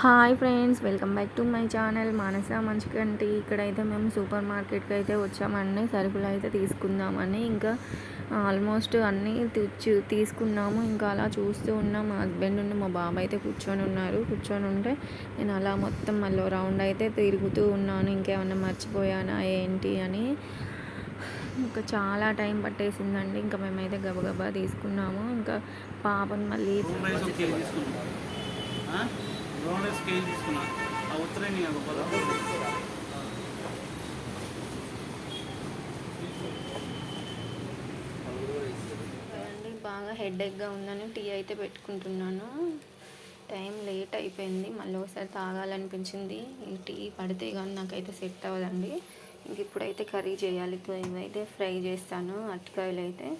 Hi friends welcome back to my channel. Manasa Manchikanti ఇక్కడైతే మేము super మార్కెట్కి అయితే వచ్చామండి. సరుకులు అయితే తీసుకుందామని ఇంకా ఆల్మోస్ట్ అన్నీ తీసుకున్నాము. ఇంకా అలా చూస్తూ ఉన్నాం. మా హస్బెండ్ ఉండి మా బాబాయ్ అయితే కూర్చొని ఉన్నారు. కూర్చొని ఉంటే నేను అలా మొత్తం మళ్ళీ రౌండ్ అయితే తిరుగుతూ ఉన్నాను. ఇంకేమన్నా మర్చిపోయానా ఏంటి అని. ఇంకా చాలా టైం పట్టేసిందండి. ఇంకా మేమైతే గబగబా తీసుకున్నాము. ఇంకా పాపని మళ్ళీ బ్రౌన్ స్కేల్ తీసుకున్నా. ఆ? ఉత్తరాయణి బాగా హెడేక్గా ఉందని టీ అయితే పెట్టుకుంటున్నాను. టైం లేట్ అయిపోయింది. మళ్ళీ ఒకసారి తాగాలనిపించింది. ఈ టీ పడితే కానీ నాకైతే సెట్ అవ్వదండి. ఇంక ఇప్పుడైతే కర్రీ చేయాలి. ఇవైతే ఫ్రై చేస్తాను. అరటికాయలు అయితే.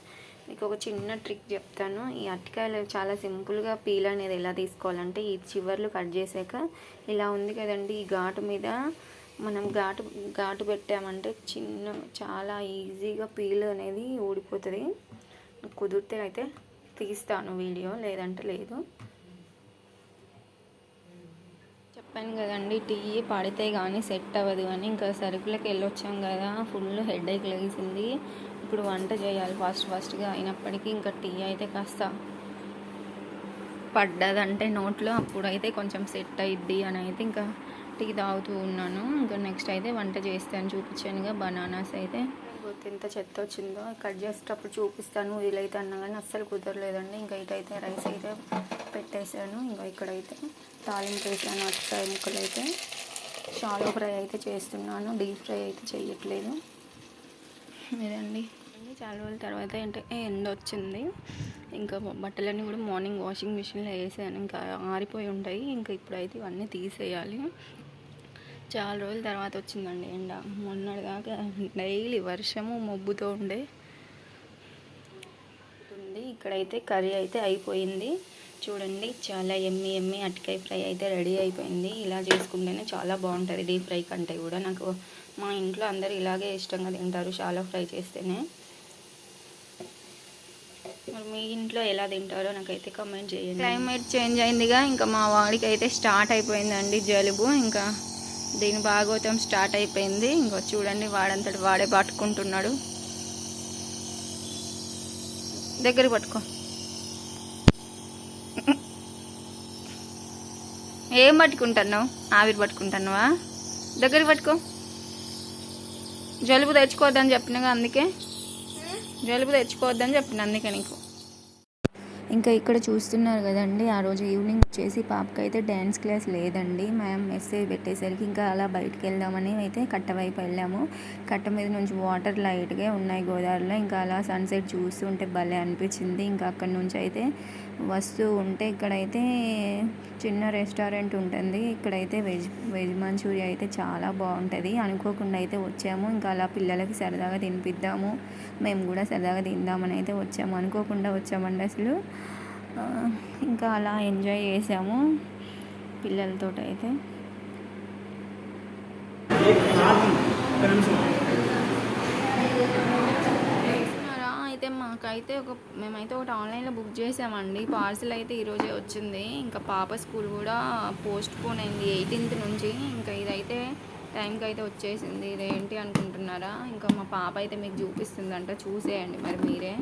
మీకు ఒక చిన్న ట్రిక్ చెప్తాను. ఈ అరటికాయలు చాలా సింపుల్గా పీల్ అనేది ఎలా తీసుకోవాలంటే ఈ చివర్లు కట్ చేసాక ఇలా ఉంది కదండి ఈ ఘాటు మీద మనం ఘాటు ఘాటు పెట్టామంటే చిన్న చాలా ఈజీగా పీల్ అనేది ఊడిపోతుంది. కుదిరితే అయితే తీస్తాను వీడియో లేదంటే లేదు. చెప్పాను కదండి టీ పడితే కానీ సెట్ అవ్వదు అని. ఇంకా సరుకులకు వెళ్ళొచ్చాం కదా ఫుల్ హెడేక్ లేసింది ఇప్పుడు వంట చేయాలి. ఫాస్ట్ ఫాస్ట్గా అయినప్పటికీ ఇంకా టీ అయితే కాస్త పడ్డదంటే నోట్లో. అప్పుడైతే కొంచెం సెట్ అయిద్ది అని అయితే ఇంకా టీ తాగుతూ ఉన్నాను. ఇంకా నెక్స్ట్ అయితే వంట చేస్తాను చూపించానుగా బనానాస్ అయితే. ఎంత చెత్త వచ్చిందో. కట్ చేసేటప్పుడు చూపిస్తాను వీలైతే అన్నా కానీ అస్సలు కుదరలేదండి. ఇంకా ఇటైతే రైస్ అయితే పెట్టేశాను. ఇంకా ఇక్కడైతే తాలింపు వేసాను అరటికాయ ముక్కలు అయితే. షాలో ఫ్రై అయితే చేస్తున్నాను. డీప్ ఫ్రై అయితే చేయట్లేదు. ఇదండి. చాలా రోజుల తర్వాత అంటే ఎండ వచ్చింది ఇంకా బట్టలన్నీ కూడా మార్నింగ్ వాషింగ్ మిషన్లో వేసాను. ఇంకా ఆరిపోయి ఉంటాయి. ఇంకా ఇప్పుడైతే ఇవన్నీ తీసేయాలి. చాలా రోజుల తర్వాత వచ్చిందండి ఎండ. మొన్నటిదాకా డైలీ వర్షము మబ్బుతో ఉండే ఉంది ఇక్కడైతే కర్రీ అయితే అయిపోయింది. చూడండి చాలా ఎమ్మి ఎమ్మి అటికాయ ఫ్రై అయితే రెడీ అయిపోయింది. ఇలా చేసుకుంటేనే చాలా బాగుంటుంది డీప్ ఫ్రై కంటే కూడా. నాకు మా ఇంట్లో అందరు ఇలాగే ఇష్టంగా తింటారు చాలా ఫ్రై చేస్తేనే. మరి మీ ఇంట్లో ఎలా తింటారో నాకైతే కమెంట్ చేయండి. క్లైమేట్ చేంజ్ అయిందిగా ఇంకా మా వాడికి అయితే స్టార్ట్ అయిపోయిందండి జలుబు ఇంకా దీని భాగవతం స్టార్ట్ అయిపోయింది. ఇంకో చూడండి వాడంతటి వాడే పట్టుకుంటున్నాడు. దగ్గర పట్టుకో. ఏం పట్టుకుంటున్నావు? ఆవిరి పట్టుకుంటున్నావా? దగ్గర పట్టుకో. జలుబు తెచ్చుకోవద్దని చెప్పినగా అందుకే. జలుబు తెచ్చుకోవద్దని చెప్పిన అందుకే నీకు. ఇంకా ఇక్కడ చూస్తున్నారు కదండి ఆ రోజు ఈవినింగ్ వచ్చేసి పాపకి అయితే డ్యాన్స్ క్లాస్ లేదండి. మ్యామ్ మెసేజ్ పెట్టేసరికి ఇంకా అలా బయటికి వెళ్దామని అయితే కట్ట వైపు వెళ్ళాము. కట్ట మీద నుంచి వాటర్ లైట్గా ఉన్నాయి గోదావరిలో. ఇంకా అలా సన్సెట్ చూస్తుంటే భలే అనిపించింది. ఇంకా అక్కడ నుంచి అయితే వస్తూ ఉంటే ఇక్కడైతే చిన్న రెస్టారెంట్ ఉంటుంది. ఇక్కడైతే వెజ్ వెజ్ మంచూరియా అయితే చాలా బాగుంటుంది. అనుకోకుండా అయితే వచ్చాము. ఇంకా అలా పిల్లలకి సరదాగా తినిపిద్దాము. మేము కూడా సరదాగా తిందామని అయితే వచ్చాము. అనుకోకుండా వచ్చామండి అసలు. ఇంకా అలా ఎంజాయ్ చేసాము పిల్లలతో అయితే. చూస్తున్నారా? అయితే మాకైతే ఒక మేమైతే ఒకటి ఆన్లైన్లో బుక్ చేసామండి. పార్సిల్ అయితే ఈరోజే వచ్చింది. ఇంకా పాప స్కూల్ కూడా పోస్ట్ పోన్ అయింది ఎయిటీన్త్ నుంచి. ఇంకా ఇదైతే టైంకి అయితే వచ్చేసింది. ఇదేంటి అనుకుంటున్నారా? ఇంకా మా పాప అయితే మీకు చూపిస్తుందంట. చూసేయండి మరి మీరే.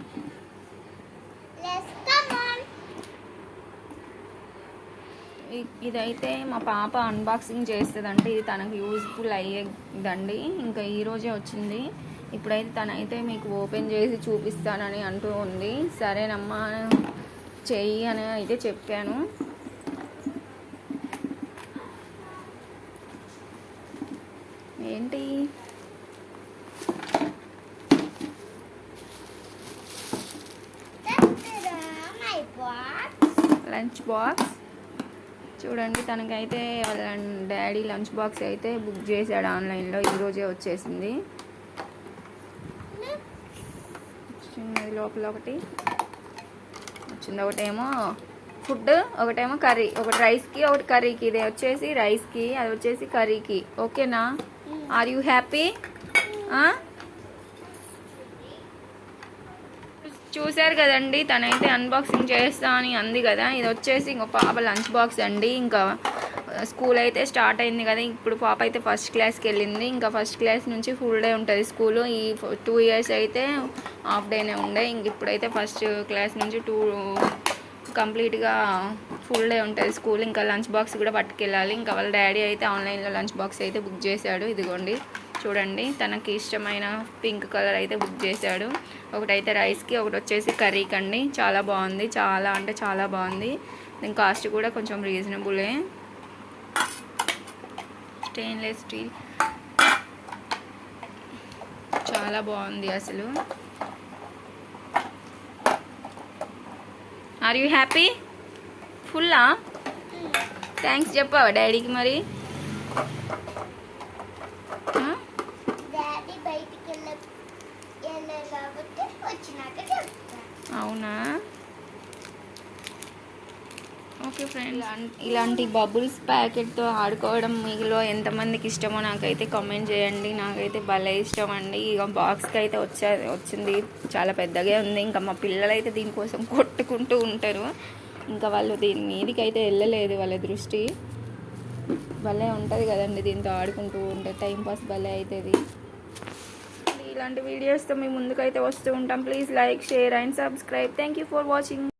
ఇదైతే మా పాప అన్బాక్సింగ్ చేస్తుందంటే. ఇది తనకు యూజ్ఫుల్ అయ్యేదండి. ఇంకా ఈరోజే వచ్చింది. ఇప్పుడైతే తనైతే మీకు ఓపెన్ చేసి చూపిస్తానని అంటూ ఉంది. సరేనమ్మా చెయ్యి అని అయితే చెప్పాను. ఏంటి? Lunch box? చూడండి తనకైతే వాళ్ళ డాడీ లంచ్ బాక్స్ అయితే బుక్ చేశాడు ఆన్లైన్లో. ఈరోజే వచ్చేసింది. చిన్నది లోపల ఒకటి. వచ్చింది ఒకటేమో ఫుడ్ ఒకటేమో కర్రీ. ఒకటి రైస్కి ఒకటి కర్రీకి. ఇది వచ్చేసి రైస్కి అది వచ్చేసి కర్రీకి. ఓకేనా? Are you happy? చూశారు కదండి తనైతే అన్బాక్సింగ్ చేస్తా అని అంది కదా. ఇది వచ్చేసి ఇంకో పాప లంచ్ బాక్స్ అండి. ఇంకా స్కూల్ అయితే స్టార్ట్ అయింది కదా ఇప్పుడు పాప అయితే ఫస్ట్ క్లాస్కి వెళ్ళింది. ఇంకా ఫస్ట్ క్లాస్ నుంచి ఫుల్ డే ఉంటుంది స్కూల్. ఈ టూ ఇయర్స్ అయితే హాఫ్ డేనే ఉండే. ఇంక ఇప్పుడైతే ఫస్ట్ క్లాస్ నుంచి టూ కంప్లీట్గా ఫుల్ డే ఉంటుంది స్కూల్. ఇంకా లంచ్ బాక్స్ కూడా పట్టుకెళ్ళాలి. ఇంకా వాళ్ళ డాడీ అయితే ఆన్లైన్లో లంచ్ బాక్స్ అయితే బుక్ చేశాడు. ఇదిగోండి చూడండి. తనకి ఇష్టమైన పింక్ కలర్ అయితే బుక్ చేశాడు. ఒకటైతే రైస్కి ఒకటి వచ్చేసి కర్రీకి అండి చాలా బాగుంది. చాలా అంటే చాలా బాగుంది. దీని కాస్ట్ కూడా కొంచెం రీజనబులే. Stainless steel. చాలా బాగుంది అసలు. ఆర్ యూ హ్యాపీ ఫుల్లా థ్యాంక్స్ చెప్పావా డాడీకి మరి ఆ? డాడీ బయటికి వెళ్ళ వెళ్ళారు కాబట్టి వచ్చినాక చెప్తా అవునా ఓకే ఫ్రెండ్ ఇలాంటి బబుల్స్ ప్యాకెట్తో ఆడుకోవడం మీలో ఎంతమందికి ఇష్టమో నాకైతే కామెంట్ చేయండి. నాకైతే భలే ఇష్టం అండి. ఇక బాక్స్కి అయితే వచ్చా వచ్చింది. చాలా పెద్దగా ఉంది. ఇంకా మా పిల్లలు అయితే దీనికోసం కొట్టుకుంటూ ఉంటారు. ఇంకా వాళ్ళు దీని మీదకి అయితే వెళ్ళలేదు వాళ్ళ దృష్టి. భలే ఉంటుంది కదండి దీంతో ఆడుకుంటూ ఉంటే. టైం పాస్ భలే అవుతుంది ఇలాంటి వీడియోస్తో మీ ముందుకైతే వస్తూ ఉంటాం. Please like share and subscribe. Thank you for watching.